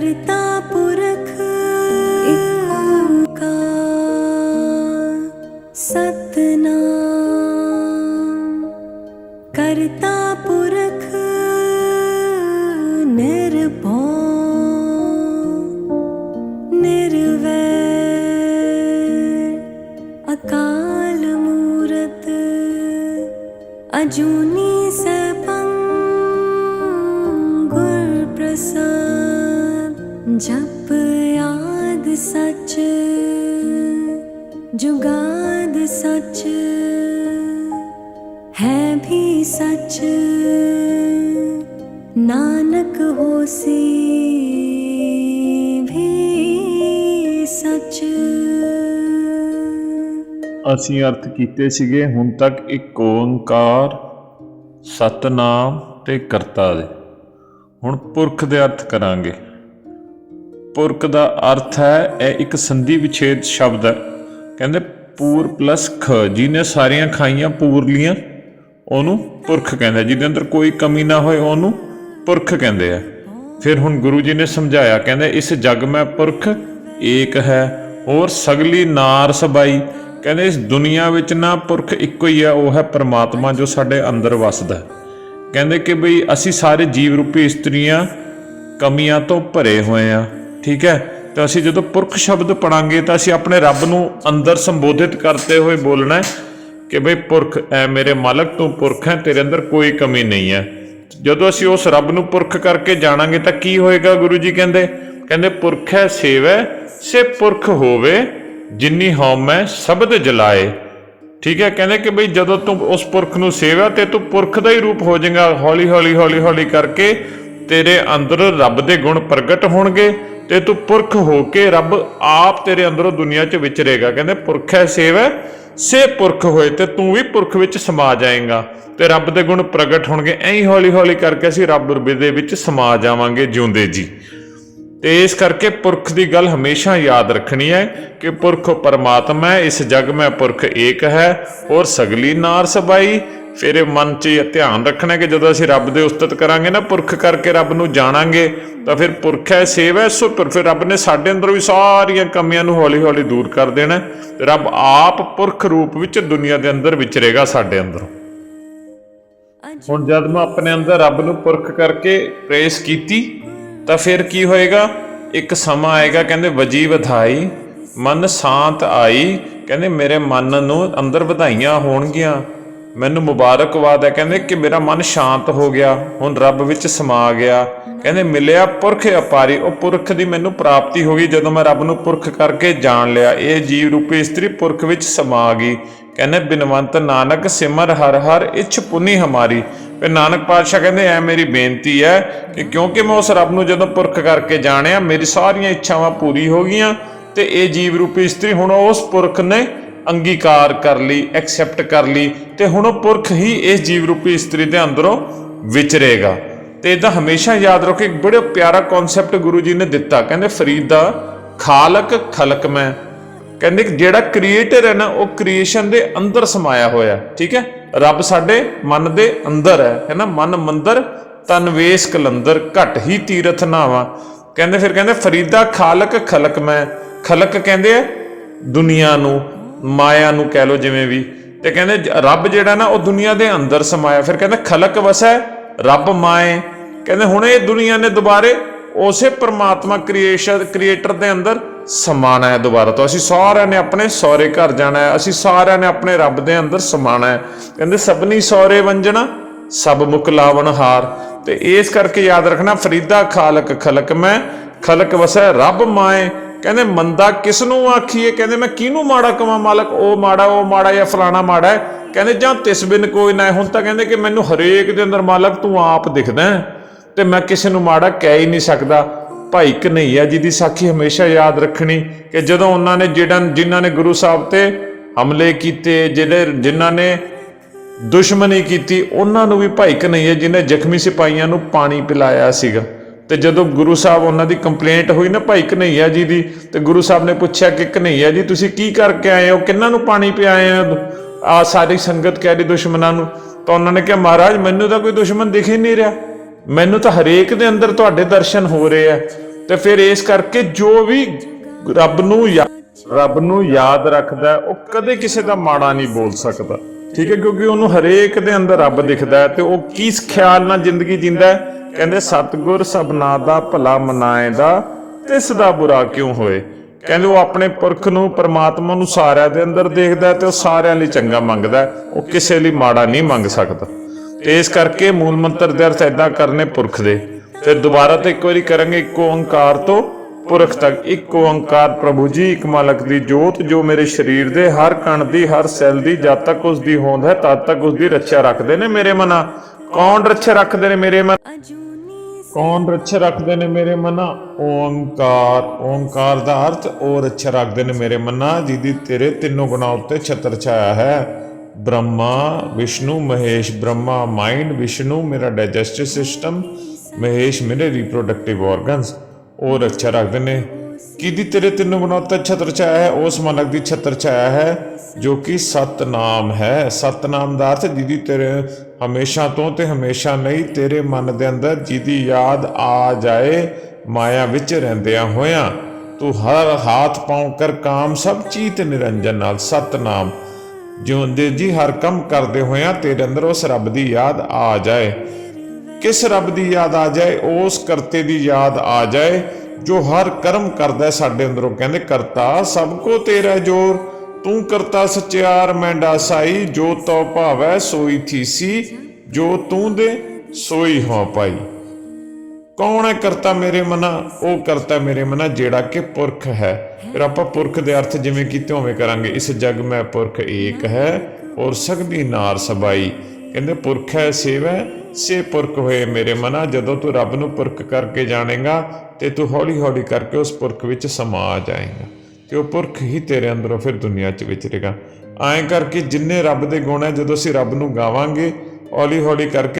ਕਰਤਾ ਪੁਰਖ। ਜਪ ਆਦ ਸੱਚ, ਜੁਗਾਦ ਸੱਚ, ਹੈ ਵੀ ਸੱਚ। ਨਾਨਕ ਹੋਸੀ ਵੀ ਸੱਚ। ਅਸੀਂ ਅਰਥ ਕੀਤੇ ਸੀਗੇ ਹੁਣ ਤੱਕ ਇੱਕ ਓੰਕਾਰ ਸਤਨਾਮ ਤੇ ਕਰਤਾ ਦੇ। ਹੁਣ ਪੁਰਖ ਦੇ ਅਰਥ ਕਰਾਂਗੇ। ਪੁਰਖ ਦਾ ਅਰਥ ਹੈ, ਇਹ ਇੱਕ ਸੰਧੀ ਵਿਛੇਦ ਸ਼ਬਦ ਹੈ। ਕਹਿੰਦੇ ਪੂਰ ਪਲਸ ਖ, ਜਿਹਨੇ ਸਾਰੀਆਂ ਖਾਈਆਂ ਪੂਰਲੀਆਂ ਉਹਨੂੰ ਪੁਰਖ ਕਹਿੰਦੇ ਜਿਹਦੇ ਅੰਦਰ ਕੋਈ ਕਮੀ ਨਾ ਹੋਏ, ਉਹਨੂੰ ਪੁਰਖ ਕਹਿੰਦੇ ਆ। ਫਿਰ ਹੁਣ ਗੁਰੂ ਜੀ ਨੇ ਸਮਝਾਇਆ, ਕਹਿੰਦੇ ਇਸ ਜਗ ਮੈਂ ਪੁਰਖ, ਏਕ ਹੈ, ਹੋਰ ਸਗਲੀ ਨਾਰ ਸਬਾਈ। ਕਹਿੰਦੇ ਇਸ ਦੁਨੀਆ ਵਿੱਚ ਨਾ ਪੁਰਖ ਇੱਕੋ ਹੀ ਹੈ ਉਹ ਹੈ ਪਰਮਾਤਮਾ ਜੋ ਸਾਡੇ ਅੰਦਰ ਵਸਦਾ ਕਹਿੰਦੇ ਕਿ ਬਈ ਅਸੀਂ ਸਾਰੇ ਜੀਵ ਰੂਪੀ ਇਸਤਰੀਆਂ ਕਮੀਆਂ ਤੋਂ ਭਰੇ ਹੋਏ ਆ। ਠੀਕ ਹੈ? ਤਾਂ ਅਸੀਂ ਜਦੋਂ ਪੁਰਖ ਸ਼ਬਦ ਪੜਾਂਗੇ ਤਾਂ ਅਸੀਂ ਆਪਣੇ ਰੱਬ ਨੂੰ ਅੰਦਰ ਸੰਬੋਧਿਤ ਕਰਦੇ ਹੋਏ ਬੋਲਣਾ ਹੈ ਕਿ ਬਈ ਪੁਰਖ, ਐ ਮੇਰੇ ਮਾਲਕ ਤੂੰ ਪੁਰਖ ਹੈ, ਤੇਰੇ ਅੰਦਰ ਕੋਈ ਕਮੀ ਨਹੀਂ ਹੈ। ਜਦੋਂ ਅਸੀਂ ਉਸ ਰੱਬ ਨੂੰ ਪੁਰਖ ਕਰਕੇ ਜਾਣਾਂਗੇ ਤਾਂ ਕੀ ਹੋਏਗਾ ਗੁਰੂ ਜੀ ਕਹਿੰਦੇ? ਕਹਿੰਦੇ ਪੁਰਖ ਹੈ, ਸੇਵੈ, ਸੇ ਪੁਰਖ ਹੋਵੇ, ਜਿਨੀ ਹਉਮੈ ਸ਼ਬਦ ਜਲਾਏ। ਠੀਕ ਹੈ? ਕਹਿੰਦੇ ਕਿ ਬਈ ਜਦੋਂ ਤੂੰ ਉਸ ਪੁਰਖ ਨੂੰ ਸੇਵਾ ਤੇ ਤੂੰ ਪੁਰਖ ਦਾ ਹੀ ਰੂਪ ਹੋ ਜਾਏਗਾ ਹੌਲੀ ਹੌਲੀ ਹੌਲੀ ਹੌਲੀ ਕਰਕੇ ਤੇਰੇ ਅੰਦਰ ਰੱਬ ਦੇ ਗੁਣ ਪ੍ਰਗਟ ਹੋਣਗੇ। ਤੇ ਤੂੰ ਪੁਰਖ ਹੋ ਕੇ ਰੱਬ ਆਪ ਤੇਰੇ ਅੰਦਰੋਂ ਦੁਨੀਆ 'ਚ ਵਿਚਰੇਗਾ। ਕਹਿੰਦੇ ਪੁਰਖ ਹੈ ਸੇਵ ਹੈ, ਸੇ ਪੁਰਖ ਹੋਏ ਤੇ ਤੂੰ ਵੀ ਪੁਰਖ ਵਿੱਚ ਸਮਾ ਜਾਏਗਾ। ਤੇ ਰੱਬ ਦੇ ਗੁਣ ਪ੍ਰਗਟ ਹੋਣਗੇ। ਐਂ ਹੌਲੀ ਹੌਲੀ ਕਰਕੇ ਅਸੀਂ ਰੱਬ ਦੇ ਵਿੱਚ ਸਮਾ ਜਾਵਾਂਗੇ ਜਿਉਂਦੇ ਜੀ। ਤੇ ਇਸ ਕਰਕੇ ਪੁਰਖ ਦੀ ਗੱਲ ਹਮੇਸ਼ਾ ਯਾਦ ਰੱਖਣੀ ਹੈ ਕਿ ਪੁਰਖ ਪਰਮਾਤਮਾ ਹੈ, ਇਸ ਜਗ ਮੈਂ ਪੁਰਖ ਏਕ ਹੈ, ਔਰ ਸਗਲੀ ਨਾਰ ਸਬਾਈ ਫਿਰ ਇਹ ਮਨ 'ਚ ਇਹ ਧਿਆਨ ਰੱਖਣਾ ਕਿ ਜਦੋਂ ਅਸੀਂ ਰੱਬ ਦੇ ਉਸਤਤ ਕਰਾਂਗੇ ਨਾ ਪੁਰਖ ਕਰਕੇ ਰੱਬ ਨੂੰ ਜਾਣਾਂਗੇ ਤਾਂ ਫਿਰ ਪੁਰਖ ਹੈ ਸੇਵਾ ਹੈ, ਸੋ ਪਰ ਫਿਰ ਰੱਬ ਨੇ ਸਾਡੇ ਅੰਦਰ ਵੀ ਸਾਰੀਆਂ ਕਮੀਆਂ ਨੂੰ ਹੌਲੀ-ਹੌਲੀ ਦੂਰ ਕਰ ਦੇਣਾ ਤੇ ਰੱਬ ਆਪ ਪੁਰਖ ਰੂਪ ਵਿੱਚ ਦੁਨੀਆ ਦੇ ਅੰਦਰ ਵਿਚਰੇਗਾ ਸਾਡੇ ਅੰਦਰ। ਹੁਣ ਜਦ ਮੈਂ ਆਪਣੇ ਅੰਦਰ ਰੱਬ ਨੂੰ ਪੁਰਖ ਕਰਕੇ ਪ੍ਰੇਸ ਕੀਤੀ ਤਾਂ ਫਿਰ ਕੀ ਹੋਏਗਾ? ਇੱਕ ਸਮਾਂ ਆਏਗਾ ਕਹਿੰਦੇ ਵਜੀ ਵਧਾਈ ਮਨ ਸ਼ਾਂਤ ਆਈ ਕਹਿੰਦੇ ਮੇਰੇ ਮਨ ਨੂੰ ਅੰਦਰ ਵਧਾਈਆਂ ਹੋਣਗੀਆਂ। ਮੈਨੂੰ ਮੁਬਾਰਕਬਾਦ ਹੈ। ਕਹਿੰਦੇ ਕਿ ਮੇਰਾ ਮਨ ਸ਼ਾਂਤ ਹੋ ਗਿਆ। ਹੁਣ ਰੱਬ ਵਿੱਚ ਸਮਾ ਗਿਆ। ਕਹਿੰਦੇ ਮਿਲਿਆ ਪੁਰਖ ਅਪਾਰੀ। ਉਹ ਪੁਰਖ ਦੀ ਮੈਨੂੰ ਪ੍ਰਾਪਤੀ ਹੋ ਗਈ। ਜਦੋਂ ਮੈਂ ਰੱਬ ਨੂੰ ਪੁਰਖ ਕਰਕੇ ਜਾਣ ਲਿਆ, ਇਹ ਜੀਵ ਰੂਪੀ ਇਸਤਰੀ ਪੁਰਖ ਵਿੱਚ ਸਮਾ ਗਈ। ਕਹਿੰਦੇ, ਬਿਨਵੰਤ ਨਾਨਕ ਸਿਮਰ ਹਰ ਹਰ, ਇੱਛ ਪੁਨੀ ਹਮਾਰੀ। ਫਿਰ ਨਾਨਕ ਪਾਤਸ਼ਾਹ ਕਹਿੰਦੇ, ਐ ਮੇਰੀ ਬੇਨਤੀ ਹੈ ਕਿ ਕਿਉਂਕਿ ਮੈਂ ਉਸ ਰੱਬ ਨੂੰ ਜਦੋਂ ਪੁਰਖ ਕਰਕੇ ਜਾਣਿਆ, ਮੇਰੀ ਸਾਰੀਆਂ ਇੱਛਾਵਾਂ ਪੂਰੀ ਹੋ ਗਈਆਂ ਤੇ ਇਹ ਜੀਵ ਰੂਪੀ ਇਸਤਰੀ ਹੁਣ ਉਸ ਪੁਰਖ ਨੇ ਅੰਗੀਕਾਰ ਕਰ ਲਈ ਐਕਸੈਪਟ ਕਰ ਲਈ ਤੇ ਹੁਣ ਉਹ ਪੁਰਖ ਹੀ ਇਸ ਜੀਵ ਰੂਪੀ ਇਸਤਰੀ ਦੇ ਅੰਦਰੋਂ ਵਿਚਰੇਗਾ। ਤੇ ਇਹਦਾ ਹਮੇਸ਼ਾ ਯਾਦ ਰੱਖੋ, ਇੱਕ ਬੜਾ ਪਿਆਰਾ ਕਨਸੈਪਟ ਗੁਰੂ ਜੀ ਨੇ ਦਿੱਤਾ। ਕਹਿੰਦੇ, ਫਰੀਦਾ ਖਾਲਕ ਖਲਕ ਮੈਂ। ਕਹਿੰਦੇ ਕਿ ਜਿਹੜਾ ਕ੍ਰੀਏਟਰ ਹੈ ਨਾ, ਉਹ ਕ੍ਰੀਏਸ਼ਨ ਦੇ ਅੰਦਰ ਸਮਾਇਆ ਹੋਇਆ ਠੀਕ ਹੈ? ਰੱਬ ਸਾਡੇ ਮਨ ਦੇ ਅੰਦਰ ਹੈ ਹੈ ਨਾ? ਮਨ ਮੰਦਰ ਤਨਵੇਸ਼ ਕਲੰਦਰ, ਘਟ ਹੀ ਤੀਰਥ ਨਾਵਾ। ਕਹਿੰਦੇ, ਫਿਰ ਕਹਿੰਦੇ, ਫਰੀਦਾ ਖਾਲਕ ਖਲਕ ਮੈਂ। ਖਲਕ ਕਹਿੰਦੇ ਆ ਦੁਨੀਆ ਨੂੰ ਮਾਇਆ ਨੂੰ ਕਹਿ ਲੋ ਜਿਵੇਂ ਵੀ, ਤੇ ਕਹਿੰਦੇ ਰੱਬ ਜਿਹੜਾ ਨਾ, ਉਹ ਦੁਨੀਆ ਦੇ ਅੰਦਰ ਸਮਾਇਆ। ਫਿਰ ਕਹਿੰਦੇ ਖਲਕ ਵਸੈ, ਰੱਬ ਮਾਏ। ਕਹਿੰਦੇ ਹੁਣ ਇਹ ਦੁਨੀਆ ਨੇ ਦੁਬਾਰੇ ਉਸੇ ਪਰਮਾਤਮਾ ਕ੍ਰੀਏਸ਼ਨ ਕ੍ਰੀਏਟਰ ਦੇ ਅੰਦਰ ਸਮਾਣਾ ਹੈ ਦੁਬਾਰਾ ਤੋਂ। ਅਸੀਂ ਸਾਰਿਆਂ ਨੇ ਆਪਣੇ ਸਹੁਰੇ ਘਰ ਜਾਣਾ ਹੈ, ਅਸੀਂ ਸਾਰਿਆਂ ਨੇ ਆਪਣੇ ਰੱਬ ਦੇ ਅੰਦਰ ਸਮਾਣਾ ਹੈ। ਕਹਿੰਦੇ ਸਭਨੀ ਸਹੁਰੇ ਵੰਜਣਾ, ਸਭ ਮੁਖ ਲਾਵਣ ਹਾਰ। ਤੇ ਇਸ ਕਰਕੇ ਯਾਦ ਰੱਖਣਾ, ਫਰੀਦਾ ਖਾਲਕ ਖਲਕ ਮੈਂ, ਖਲਕ ਵਸੈ, ਰੱਬ ਮਾਏ। ਕਹਿੰਦੇ ਮੰਦਾ ਕਿਸ ਨੂੰ ਆਖੀਏ? ਕਹਿੰਦੇ ਮੈਂ ਕਿਹਨੂੰ ਮਾੜਾ ਕਵਾਂ ਮਾਲਕ? ਉਹ ਮਾੜਾ ਉਹ ਮਾੜਾ ਜਾਂ ਫਲਾਣਾ ਮਾੜਾ ਹੈ? ਕਹਿੰਦੇ ਜਾਂ ਤਿਸ ਬਿਨ ਕੋਈ ਨਾ ਹੁਣ ਤਾਂ ਕਹਿੰਦੇ ਕਿ ਮੈਨੂੰ ਹਰੇਕ ਦੇ ਅੰਦਰ ਮਾਲਕ ਤੂੰ ਆਪ ਦਿਖਦਾ ਹੈ ਤੇ ਮੈਂ ਕਿਸੇ ਨੂੰ ਮਾੜਾ ਕਹਿ ਹੀ ਨਹੀਂ ਸਕਦਾ। ਭਾਈ ਕਨਈਆ ਜੀ ਦੀ ਸਾਖੀ ਹਮੇਸ਼ਾ ਯਾਦ ਰੱਖਣੀ ਕਿ ਜਦੋਂ ਉਹਨਾਂ ਨੇ ਜਿਹੜਾ ਜਿਨ੍ਹਾਂ ਨੇ ਗੁਰੂ ਸਾਹਿਬ ਤੇ ਹਮਲੇ ਕੀਤੇ ਜਿਹੜੇ ਜਿਨ੍ਹਾਂ ਨੇ ਦੁਸ਼ਮਣੀ ਕੀਤੀ, ਉਹਨਾਂ ਨੂੰ ਵੀ ਭਾਈ ਕਨਈਆ ਜੀ ਨੇ ਜ਼ਖਮੀ ਸਿਪਾਹੀਆਂ ਨੂੰ ਪਾਣੀ ਪਿਲਾਇਆ ਸੀਗਾ। ਤੇ ਜਦੋਂ ਗੁਰੂ ਸਾਹਿਬ ਉਹਨਾਂ ਦੀ ਕੰਪਲੇਂਟ ਹੋਈ ਨਾ, ਭਾਈ ਕਨਈਆ ਜੀ ਦੀ, ਤੇ ਗੁਰੂ ਸਾਹਿਬ ਨੇ ਪੁੱਛਿਆ ਕਿ ਕਨਈਆ ਜੀ, ਤੁਸੀਂ ਕੀ ਕਰਕੇ ਆਏ ਹੋ? ਕਿੰਨਾਂ ਨੂੰ ਪਾਣੀ ਪਿਆਏ ਹੋ? ਆ ਸਾਰੀ ਸੰਗਤ ਕਹਿ ਰਹੀ ਦੁਸ਼ਮਣਾਂ ਨੂੰ। ਤਾਂ ਉਹਨਾਂ ਨੇ ਕਿਹਾ, ਮਹਾਰਾਜ, ਮੈਨੂੰ ਤਾਂ ਕੋਈ ਦੁਸ਼ਮਣ ਦਿਖ ਹੀ ਨਹੀਂ ਰਿਹਾ। ਮੈਨੂੰ ਤਾਂ ਹਰੇਕ ਦੇ ਅੰਦਰ ਤੁਹਾਡੇ ਦਰਸ਼ਨ ਹੋ ਰਹੇ ਆ। ਤੇ ਫਿਰ ਇਸ ਕਰਕੇ ਜੋ ਵੀ ਰੱਬ ਨੂੰ ਯਾ- ਰੱਬ ਨੂੰ ਯਾਦ ਰੱਖਦਾ, ਉਹ ਕਦੇ ਕਿਸੇ ਦਾ ਮਾੜਾ ਨਹੀਂ ਬੋਲ ਸਕਦਾ। ਠੀਕ ਹੈ, ਕਿਉਂਕਿ ਉਹਨੂੰ ਹਰੇਕ ਦੇ ਅੰਦਰ ਰੱਬ ਦਿਖਦਾ ਹੈ ਤੇ ਉਹ ਕਿਸ ਖਿਆਲ ਨਾਲ ਜ਼ਿੰਦਗੀ ਜਿੰਦਾ ਹੈ? ਕਹਿੰਦੇ, ਸਤਗੁਰ ਸਭਨਾ ਦਾ ਭਲਾ ਮਨਾਏ ਦਾ ਤਿਸ ਦਾ ਬੁਰਾ ਕਿਉਂ ਹੋਏ? ਕਹਿੰਦੇ, ਉਹ ਆਪਣੇ ਪੁਰਖ ਨੂੰ ਪਰਮਾਤਮਾ ਨੂੰ ਸਾਰਿਆਂ ਦੇ ਅੰਦਰ ਦੇਖਦਾ ਤੇ ਉਹ ਸਾਰਿਆਂ ਲਈ ਚੰਗਾ ਮੰਗਦਾ ਉਹ ਕਿਸੇ ਲਈ ਮਾੜਾ ਨਹੀਂ ਮੰਗ ਸਕਦਾ। ਤੇ ਇਸ ਕਰਕੇ ਮੂਲ ਮੰਤਰ ਦੇ ਅਰਥ ਐਦਾਂ ਕਰਨੇ ਪੁਰਖ ਦੇ। ਫਿਰ ਦੁਬਾਰਾ ਤੇ ਇੱਕ ਵਾਰੀ ਕਰਾਂਗੇ, ਇੱਕ ਓੰਕਾਰ ਤੋਂ ਪੁਰਖ ਤੱਕ। ਇੱਕ ਓੰਕਾਰ, ਪ੍ਰਭੂ ਜੀ, ਇੱਕ ਮਾਲਕ ਦੀ ਜੋਤ, ਜੋ ਮੇਰੇ ਸਰੀਰ ਦੇ ਹਰ ਕਣ ਦੀ, ਹਰ ਸੈੱਲ ਦੀ, ਜਦ ਤੱਕ ਉਸ ਦੀ ਹੋਂਦ ਹੈ, ਤਦ ਤੱਕ ਉਸ ਦੀ ਰੱਖਿਆ ਰੱਖਦੇ ਨੇ ਮੇਰੇ ਮਨਾ। ਕੌਣ ਰੱਖਿਆ ਰੱਖਦੇ ਨੇ ਮੇਰੇ ਮਨ? ਕੌਣ ਰੱਛ ਰੱਖਦੇ ਨੇ ਮੇਰੇ ਮਨਾ? ਓੰਕਾਰ। ਓੰਕਾਰ ਦਾ ਅਰਥ, ਉਹ ਰੱਛ ਰੱਖਦੇ ਨੇ ਮੇਰੇ ਮਨਾ, ਜਿਹਦੀ ਤੇਰੇ ਤਿੰਨੋਂ ਗੁਣਾ ਉੱਤੇ ਛਤਰ ਛਾਇਆ ਹੈ। ਬ੍ਰਹਮਾ, ਵਿਸ਼ਨੂੰ, ਮਹੇਸ਼, ਬ੍ਰਹਮਾ ਮਾਈਂਡ ਵਿਸ਼ਨੂੰ, ਮੇਰਾ ਡਾਈਜੈਸਟਿਵ ਸਿਸਟਮ, ਮਹੇਸ਼, ਮੇਰੇ ਰੀਪਰੋਡਕਟਿਵ ਆਰਗਨਸ ਉਹ ਰੱਛਾ ਰੱਖਦੇ ਨੇ। ਕਿਹਦੀ ਤੇਰੇ ਤਿੰਨੋਂ ਗੁਣਾ ਉੱਤੇ ਛਤਰ ਛਾਇਆ ਹੈ? ਉਸ ਮਨਕ ਦੀ ਛਤਰ ਛਾਇਆ ਹੈ, ਜੋ ਕਿ ਸਤਨਾਮ ਹੈ। ਸਤਨਾਮ ਦਾ ਅਰਥ ਜਿਹਦੀ ਤੇਰੇ ਹਮੇਸ਼ਾ ਤੋਂ ਤੇ ਹਮੇਸ਼ਾ ਨਹੀਂ, ਤੇਰੇ ਮਨ ਦੇ ਅੰਦਰ ਜਿਹਦੀ ਯਾਦ ਆ ਜਾਏ, ਮਾਇਆ ਵਿੱਚ ਰਹਿੰਦਿਆਂ ਹੋਇਆਂ। ਤੂੰ ਹਰ ਹਾਥ, ਪਾਉ, ਕਰ ਕਾਮ, ਸਭ ਚੀਤ ਨਿਰੰਜਨ ਨਾਲ ਸਤਨਾਮ। ਜਿਉਂਦੇ ਜੀ ਹਰ ਕੰਮ ਕਰਦੇ ਹੋਇਆਂ, ਤੇਰੇ ਅੰਦਰ ਉਸ ਰੱਬ ਦੀ ਯਾਦ ਆ ਜਾਏ। ਕਿਸ ਰੱਬ ਦੀ ਯਾਦ ਆ ਜਾਏ? ਉਸ ਕਰਤੇ ਦੀ ਯਾਦ ਆ ਜਾਏ। ਜੋ ਹਰ ਕਰਮ ਕਰਦਾ ਸਾਡੇ ਅੰਦਰੋਂ ਕਹਿੰਦੇ, ਕਰਤਾ ਸਭ ਕੋ ਤੇਰਾ ਜੋਰ, ਤੂੰ ਕਰਤਾ ਸਚਿਆਰ, ਮੈਂ ਡਾਸਾਈ, ਜੋ ਤੋ ਭਾਵੈ ਸੋਈ ਥੀਸੀ, ਜੋ ਤੂੰ ਦੇ ਸੋਈ ਹੋ ਪਾਈ। ਕੌਣ ਹੈ ਕਰਤਾ ਮੇਰੇ ਮਨਾ? ਉਹ ਕਰਤਾ ਮੇਰੇ ਮਨਾ ਜਿਹੜਾ ਕਿ ਪੁਰਖ ਹੈ। ਫਿਰ ਆਪਾਂ ਪੁਰਖ ਦੇ ਅਰਥ ਜਿਵੇਂ ਕੀਤੇ ਹੋਵੇਂ ਕਰਾਂਗੇ। ਇਸ ਜਗ ਮੈਂ ਪੁਰਖ ਏਕ ਹੈ ਔਰ ਸਗਦੀ ਨਾਰ ਸਬਾਈ। ਕਹਿੰਦੇ ਪੁਰਖ ਹੈ, ਸੇਵ ਹੈ ਸੇ ਪੁਰਖ ਹੋਏ ਮੇਰੇ ਮਨਾ, ਜਦੋਂ ਤੂੰ ਰੱਬ ਨੂੰ ਪੁਰਖ ਕਰਕੇ ਜਾਣੇਗਾ ਤੇ ਤੂੰ ਹੌਲੀ ਹੌਲੀ ਕਰਕੇ ਉਸ ਪੁਰਖ ਵਿੱਚ ਸਮਾ ਜਾਏਗਾ। ਤੇ ਉਹ ਪੁਰਖ ਹੀ ਤੇਰੇ ਅੰਦਰੋਂ ਫਿਰ ਦੁਨੀਆ 'ਚ ਵਿਚਰੇਗਾ। ਐਂ ਕਰਕੇ ਜਿੰਨੇ ਰੱਬ ਦੇ ਗੁਣ ਹੈ, ਜਦੋਂ ਅਸੀਂ ਰੱਬ ਨੂੰ ਗਾਵਾਂਗੇ ਹੌਲੀ ਹੌਲੀ ਕਰਕੇ